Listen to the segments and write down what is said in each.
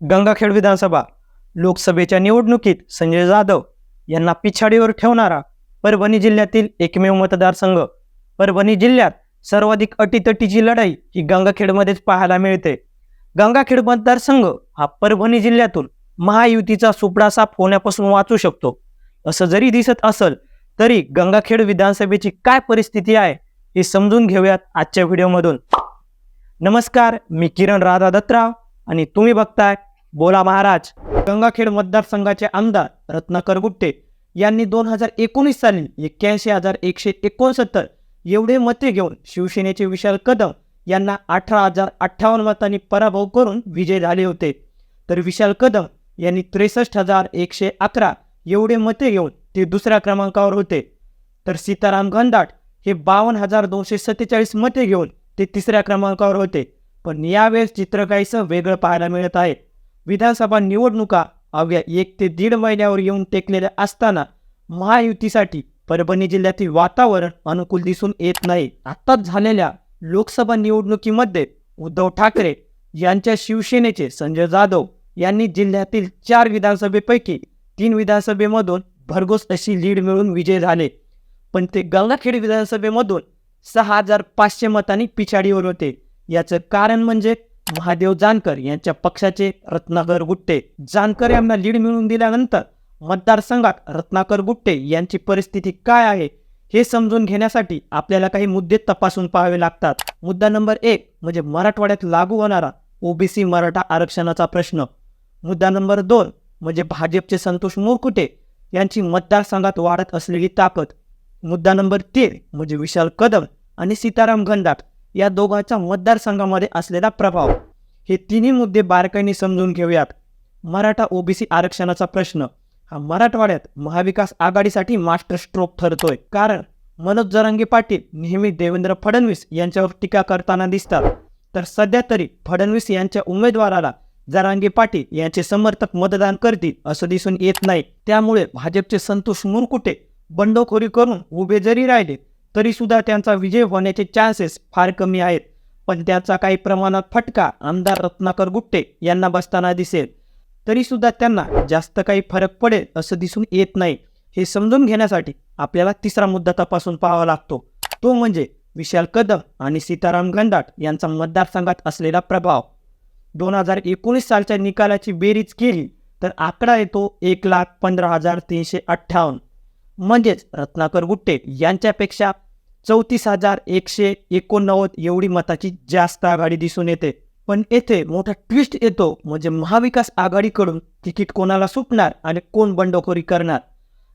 गंगाखेड विधानसभा लोकसभेच्या निवडणुकीत संजय जाधव यांना पिछाडीवर ठेवणारा परभणी जिल्ह्यातील एकमेव मतदारसंघ. परभणी जिल्ह्यात सर्वाधिक अटीतटीची लढाई ही गंगाखेडमध्येच पाहायला मिळते. गंगाखेड मतदारसंघ हा परभणी जिल्ह्यातून महायुतीचा सुपडा साफ होण्यापासून वाचू शकतो. असं जरी दिसत असल तरी गंगाखेड विधानसभेची काय परिस्थिती आहे हे समजून घेऊयात आजच्या व्हिडिओमधून. नमस्कार मी किरण राधा दत्तराव आणि तुम्ही बघताय बोला महाराज. गंगाखेड मतदारसंघाचे आमदार रत्नाकर गुट्टे यांनी दोन हजार एकोणीस साली एक्क्याऐंशी हजार एकशे एकोणसत्तर एवढे मते घेऊन शिवसेनेचे विशाल कदम यांना अठरा हजार अठ्ठावन्न मतांनी पराभव करून विजय झाले होते. तर विशाल कदम यांनी त्रेसष्ट हजार एकशे अकरा एवढे मते घेऊन ते दुसऱ्या क्रमांकावर होते. तर सीताराम घनदाट हे बावन्न हजार दोनशे सत्तेचाळीस मते घेऊन ते तिसऱ्या क्रमांकावर होते. पण यावेळेस चित्र काहीसं वेगळं पाहायला मिळत आहे. विधानसभा निवडणुका अवघ्या एक ते दीड महिन्यावर येऊन टेकलेल्या असताना महायुतीसाठी परभणी जिल्ह्यातील वातावरण अनुकूल दिसून येत नाही. आत्ताच झालेल्या लोकसभा निवडणुकीमध्ये उद्धव ठाकरे यांच्या शिवसेनेचे संजय जाधव यांनी जिल्ह्यातील चार विधानसभेपैकी तीन विधानसभेमधून भरघोस अशी लीड मिळून विजय झाले. पण ते गंगाखेड विधानसभेमधून सहा हजार पाचशे मतांनी पिछाडीवर होते. याचं कारण म्हणजे महादेव जानकर यांच्या पक्षाचे रत्नाकर गुट्टे. जानकर यांना लीड मिळवून दिल्यानंतर मतदारसंघात रत्नाकर गुट्टे यांची परिस्थिती काय आहे हे समजून घेण्यासाठी आपल्याला काही मुद्दे तपासून पाहावे लागतात. मुद्दा नंबर एक म्हणजे मराठवाड्यात लागू होणारा ओबीसी मराठा आरक्षणाचा प्रश्न. मुद्दा नंबर दोन म्हणजे भाजपचे संतोष मुरकुटे यांची मतदारसंघात वाढत असलेली ताकद. मुद्दा नंबर तीन म्हणजे विशाल कदम आणि सीताराम घनदाट या दोघांच्या मतदारसंघामध्ये असलेला प्रभाव. हे तिन्ही मुद्दे बारकाईने समजून घेऊयात. मराठा ओबीसी आरक्षणाचा प्रश्न. हा मराठवाड्यात महाविकास आघाडीसाठी मास्टर स्ट्रोक ठरतोय. कारण मनोज जरांगे पाटील नेहमी देवेंद्र फडणवीस यांच्यावर टीका करताना दिसतात. तर सध्या तरी फडणवीस यांच्या उमेदवाराला जरांगे पाटील यांचे समर्थक मतदान करतील असं दिसून येत नाही. त्यामुळे भाजपचे संतोष मुरकुटे बंडखोरी करून उभे जरी राहिले तरीसुद्धा त्यांचा विजय होण्याचे चान्सेस फार कमी आहेत. पण त्याचा काही प्रमाणात फटका आमदार रत्नाकर गुट्टे यांना बसताना दिसेल. तरीसुद्धा त्यांना जास्त काही फरक पडेल असं दिसून येत नाही. हे समजून घेण्यासाठी आपल्याला तिसरा मुद्दा तपासून पाहावा लागतो. तो म्हणजे विशाल कदम आणि सीताराम गंदाट यांचा मतदारसंघात असलेला प्रभाव. दोन हजार एकोणीस सालच्या निकालाची बेरीज केली तर आकडा येतो एक लाख पंधरा हजार तीनशे अठ्ठावन्न. म्हणजेच रत्नाकर गुट्टे यांच्यापेक्षा चौतीस हजार एकशे एकोणनव्वद एवढी मताची जास्त आघाडी दिसून येते. पण येथे मोठा ट्विस्ट येतो म्हणजे महाविकास आघाडीकडून तिकीट कोणाला सुटणार आणि कोण बंडखोरी करणार?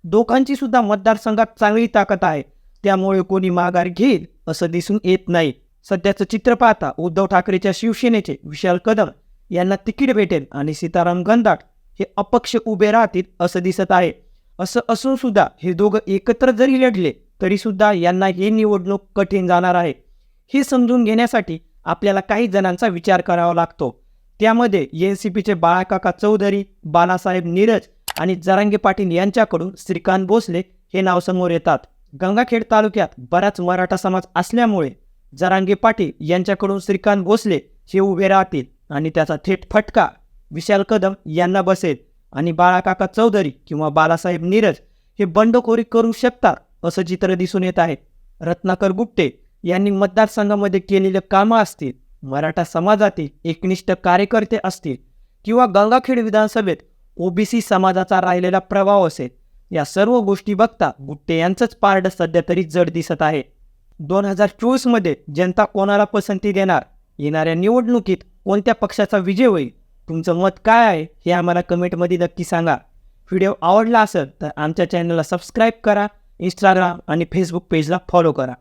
दोघांची सुद्धा मतदारसंघात चांगली ताकद आहे. त्यामुळे कोणी माघार घेईल असं दिसून येत नाही. सध्याचं चित्र पाहता उद्धव ठाकरेच्या शिवसेनेचे विशाल कदम यांना तिकीट भेटेल आणि सीताराम गंधाट हे अपक्ष उभे राहतील असं दिसत आहे. असं असून सुद्धा हे दोघं एकत्र जरी लढले तरी सुद्धा यांना ही निवडणूक कठीण जाणार आहे. हे समजून घेण्यासाठी आपल्याला काही जणांचा विचार करावा लागतो. त्यामध्ये एन सी पीचे बाळाकाका चौधरी बालासाहेब नीरज आणि जरांगे पाटील यांच्याकडून श्रीकांत भोसले हे नाव समोर येतात. गंगाखेड तालुक्यात बराच मराठा समाज असल्यामुळे जरांगे पाटील यांच्याकडून श्रीकांत भोसले हे उभे राहतील आणि त्याचा थेट फटका विशाल कदम यांना बसेल. आणि बाळाकाका चौधरी किंवा बालासाहेब नीरज हे बंडखोरी करू शकतात असं चित्र दिसून येत आहे. रत्नाकर गुप्ते यांनी मतदारसंघामध्ये केलेले कामं असतील मराठा समाजातील एकनिष्ठ कार्यकर्ते असतील किंवा गंगाखेड विधानसभेत ओबीसी समाजाचा राहिलेला प्रभाव असेल या सर्व गोष्टी बघता गुट्टे यांचंच पारड सध्या तरी जड दिसत आहे. दोन हजार चोवीसमध्ये जनता कोणाला पसंती देणार? येणाऱ्या निवडणुकीत कोणत्या पक्षाचा विजय होईल? तुमचं मत काय आहे हे आम्हाला कमेंटमध्ये नक्की सांगा. व्हिडिओ आवडला असेल तर आमच्या चॅनलला सबस्क्राईब करा इंस्टाग्राम आणि फेसबुक पेजला फॉलो करा.